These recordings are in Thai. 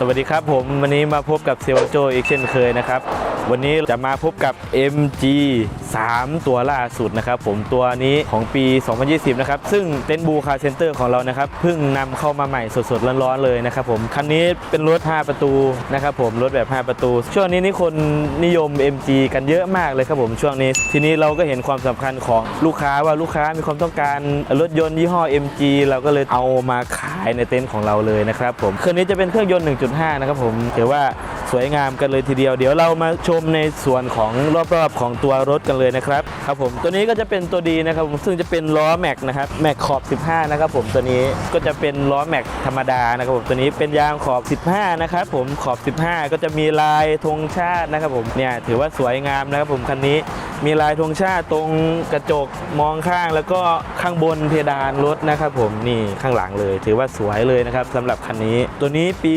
สวัสดีครับผมวันนี้มาพบกับเซลโจอีกเช่นเคยนะครับ วันนี้จะมาพบกับ MG 3 ตัวล่าสุดนะครับผมตัวนี้ของปี 2020 นะครับ ซึ่งเต็นท์บูคาเซ็นเตอร์ของเรานะครับเพิ่งนำเข้ามาใหม่สดๆร้อนๆเลยนะครับผมคันนี้เป็นรถ 5 ประตูนะครับผมรถแบบ 5 ประตู ช่วงนี้นี่คนนิยม MG กันเยอะมากเลยครับผมช่วงนี้ ทีนี้เราก็เห็นความสำคัญของลูกค้าว่าลูกค้ามีความต้องการรถยนต์ยี่ห้อ MG เราก็เลยเอามาขายในเต็นท์ของเราเลยนะครับผมเครื่องนี้จะเป็นเครื่องยนต์ 1.5 นะครับผมถือว่า วยงามกันเลยทีเดียว เดี๋ยวเรามาชมในส่วนของรอบๆของตัวรถกันเลยนะครับครับผมตัวนี้ก็จะเป็นตัวดีนะครับผมซึ่งจะเป็นล้อแม็กนะครับแม็กขอบ 15 นะครับผมตัวนี้ก็จะเป็นล้อแม็กธรรมดานะครับผมตัวนี้เป็นยางขอบ 15 นะครับผมขอบ 15 ก็จะมีลายธงชาตินะครับผมเนี่ยถือว่าสวยงามนะครับผมคันนี้มีลายธงชาติตรงกระจกมองข้างแล้วก็ข้างบนเพดานรถนะครับผมนี่ข้างหลังเลย ถือว่าสวยเลยนะครับสำหรับคันนี้ ตัวนี้ปี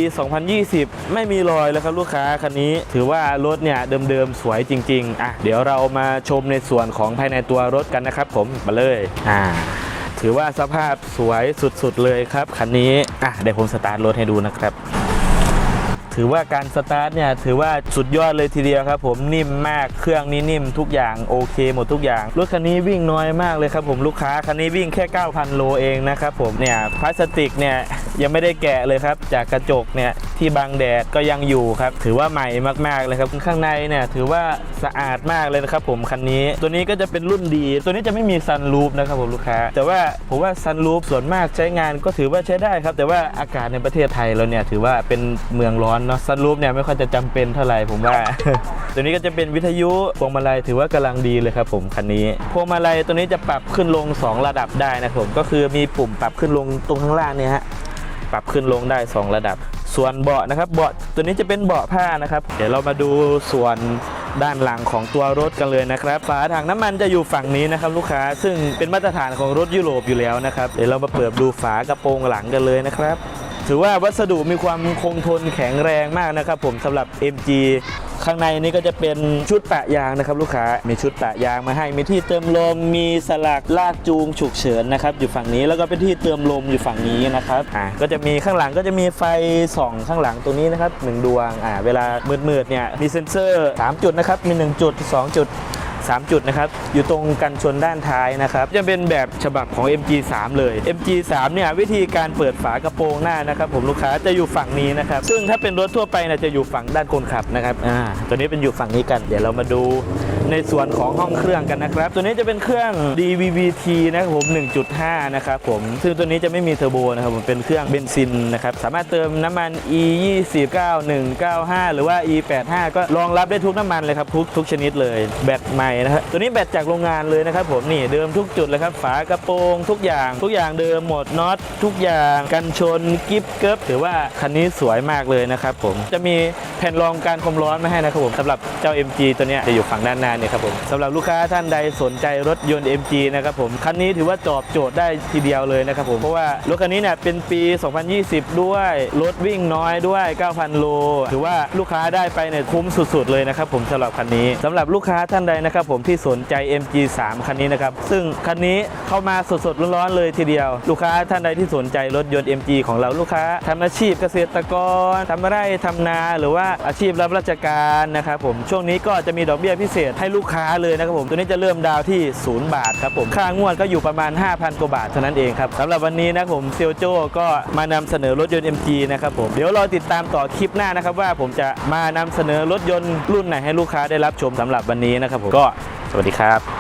2020 ไม่มีรอยเลยครับลูกค้าคันนี้ถือว่ารถเนี่ยเดิมๆสวยจริงๆอะเดี๋ยวเรามาชมในส่วนของภายในตัวรถกันนะครับ ผมมาเลยอ่าถือว่าสภาพสวยสุดๆเลยครับคันนี้อะเดี๋ยวผมสตาร์ทรถให้ดูนะครับ ถือว่าการสตาร์ทเนี่ยถือว่าสุดยอดเลยทีเดียวครับผมนิ่มมากเครื่องนี้นิ่มทุกอย่างโอเคหมดทุกอย่างรถคันนี้วิ่งน้อยมากเลยครับผมลูกค้าคันนี้วิ่งแค่ 9,000 โลเองนะครับผมเนี่ยพลาสติกเนี่ยยังไม่ได้แกะเลยครับ จากกระจกเนี่ยที่บังแดดก็ยังอยู่ครับ ถือว่าใหม่มากๆเลยครับข้างในเนี่ยถือว่าสะอาดมากเลยนะครับผมคันนี้ ตัวนี้ก็จะเป็นรุ่นดี ตัวนี้จะไม่มีซันรูฟนะครับผมลูกค้า แต่ว่าผมว่าซันรูฟส่วนมากใช้งานก็ถือว่าใช้ได้ครับ แต่ว่าอากาศในประเทศไทยเราเนี่ยถือว่าเป็นเมืองร้อนเนาะซันรูฟเนี่ยไม่ค่อยจะจำเป็นเท่าไหร่ผมว่า ตัวนี้ก็จะเป็นวิทยุพวงมาลัยถือว่ากำลังดีเลยครับผมคันนี้พวงมาลัยตัวนี้จะปรับขึ้นลง 2 ระดับได้นะครับผมก็คือมีปุ่มปรับขึ้นลงตรงข้างล่างเนี่ยฮะปรับขึ้นลงได้ 2 ระดับ ส่วนเบาะนะครับเบาะตัวนี้จะเป็นเบาะผ้านะครับ เดี๋ยวเรามาดูส่วนด้านหลังของตัวรถกันเลยนะครับฝาถังน้ำมันจะอยู่ฝั่งนี้นะครับลูกค้าซึ่งเป็นมาตรฐานของรถยุโรปอยู่แล้วนะครับเดี๋ยวเรามาเปิดดูฝากระโปรงหลังกันเลยนะครับ ถือว่าวัสดุมีความคงทนแข็งแรงมากนะครับ ผมสำหรับ MG ข้างในนี่ก็จะเป็นชุดปะยางนะครับ ลูกค้า มีชุดปะยางมาให้ มีที่เติมลม มีสลักลากจูงฉุกเฉินนะครับอยู่ฝั่งนี้ แล้วก็เป็นที่เติมลมอยู่ฝั่งนี้นะครับ อ่า ก็จะมีข้างหลังก็จะมีไฟส่องข้างหลังตรงนี้นะครับหนึ่งดวง อ่า เวลามืดๆเนี่ย มีเซ็นเซอร์ 3 จุดนะครับ มี 1 จุด 2 จุด 3 จุดนะครับ อยู่ตรงกันชนด้านท้ายนะครับ จะเป็นแบบฉบับของ MG3 เลย MG3 เนี่ยวิธีการเปิดฝากระโปรงหน้านะครับ ผมลูกค้าจะอยู่ฝั่งนี้นะครับ ซึ่งถ้าเป็นรถทั่วไปนะจะอยู่ฝั่งด้านคนขับนะครับอ่าตัวนี้เป็นอยู่ฝั่งนี้กัน เดี๋ยวเรามาดูในส่วนของห้องเครื่องกันนะครับ ตัวนี้จะเป็นเครื่อง DVVT นะครับผม 1.5 นะครับผม ซึ่งตัวนี้จะไม่มีเทอร์โบนะครับผมเป็นเครื่องเบนซินนะครับ สามารถเติมน้ำมัน E 2 9 1 9 5หรือว่า E 8 5ก็รองรับได้ทุกน้ำมันเลยครับทุกทุกชนิดเลย แบตใหม่นะครับตัวนี้แบตจากโรงงานเลยนะครับผมนี่เดิมทุกจุดเลยครับฝากระโปรงทุกอย่าง ทุกอย่างเดิมหมดน็อตทุกอย่างกันชนกิฟเกิบถือว่าคันนี้สวยมากเลยนะครับผมจะมีแผ่นรองการความร้อนมาให้นะครับผมสำหรับเจ้า MG ตัวนี้จะอยู่ฝั่งด้านหน้าเนี่ยครับผมสำหรับลูกค้าท่านใดสนใจรถยนต์ MG นะครับผมคันนี้ถือว่าตอบโจทย์ได้ทีเดียวเลยนะครับผมเพราะว่ารถคันนี้เนี่ยเป็นปี 2020 ด้วยรถวิ่งน้อยด้วย 9,000 โล ถือว่าลูกค้าได้ไปเนี่ยคุ้มสุด ๆ เลยนะครับผมสำหรับคันนี้สำหรับลูกค้าท่านใดนะครับผมที่สนใจ MG3 คันนี้นะครับ ซึ่งคันนี้เข้ามาสดๆร้อนๆเลยทีเดียว ลูกค้าท่านใดที่สนใจรถยนต์ MG ของเราลูกค้าทำอาชีพเกษตรกรทำไร่ทำนาหรือว่าอาชีพรับราชการนะครับผมช่วงนี้ก็จะมีดอกเบี้ยพิเศษให้ลูกค้าเลยนะครับผมตัวนี้จะเริ่มดาวที่ 0 บาทครับผมค่างวดก็อยู่ประมาณ 5,000กว่าบาทเท่านั้นเองครับสำหรับวันนี้นะครับผมเซียวโจก็มานำเสนอรถยนต์ MG นะครับผมเดี๋ยวรอติดตามต่อคลิปหน้านะครับว่าผมจะมานำเสนอรถยนต์รุ่นไหนให้ลูกค้าได้รับชมสำหรับวันนี้นะครับผมก็ สวัสดีครับ